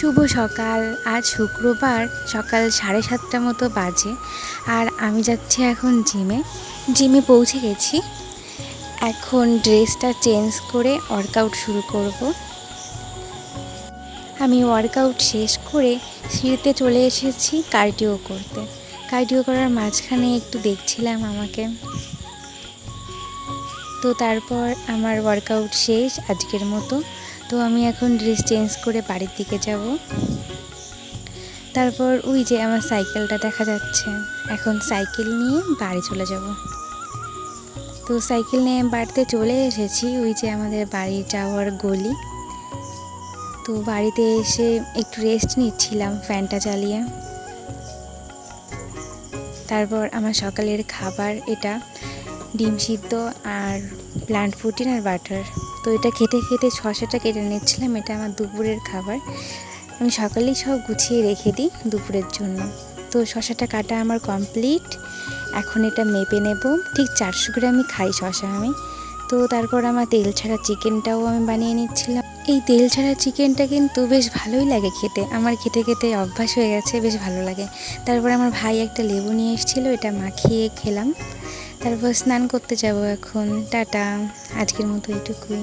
শুভ সকাল। আজ শুক্রবার সকাল সাড়ে সাতটা মতো বাজে। আর আমি যাচ্ছি এখন জিমে। জিমে পৌঁছে গেছি। এখন ড্রেসটা চেঞ্জ করে ওয়ার্কআউট শুরু করব। আমি ওয়ার্কআউট শেষ করে সিঁড়িতে চলে এসেছি কার্ডিও করতে। কার্ডিও করার মাঝখানে একটু দেখছিলাম আমাকে। তো তারপর আমার ওয়ার্কআউট শেষ আজকের মতো। তো আমি এখন ড্রেস চেঞ্জ করে বাড়ির দিকে যাব। তারপর ওই যে আমার সাইকেলটা দেখা যাচ্ছে। এখন সাইকেল নিয়ে বাড়ি চলে যাব। তো সাইকেল নিয়ে বাড়িতে চলে এসেছি, ওই যে আমাদের বাড়ি যাওয়ার গলি। তো বাড়িতে এসে একটু রেস্ট নিচ্ছিলাম ফ্যানটা চালিয়ে তারপর আমার সকালের খাবার এটা। ডিম সিদ্ধ আর প্লান্ট প্রোটিন আর বাটার তো এটা খেতে খেতে শশাটা কেটে নিচ্ছিলাম, এটা আমার দুপুরের খাবার। আমি সকালেই সব গুছিয়ে রেখে দিই দুপুরের জন্য। তো শশাটা কাটা আমার কমপ্লিট এখন এটা মেপে নেব। ঠিক চারশো গ্রামই খাই শশা আমি। তো তারপর আমার তেল ছাড়া চিকেনটাও আমি বানিয়ে নিচ্ছিলাম। এই তেল ছাড়া চিকেনটা কিন্তু বেশ ভালোই লাগে খেতে। আমার খেতে খেতে অভ্যাস হয়ে গেছে, বেশ ভালো লাগে। তারপর আমার ভাই একটা লেবু নিয়ে এসেছিল, এটা মাখিয়ে খেলাম। তারপর স্নান করতে যাব এখন। টাটা আজকের মতো এইটুকুই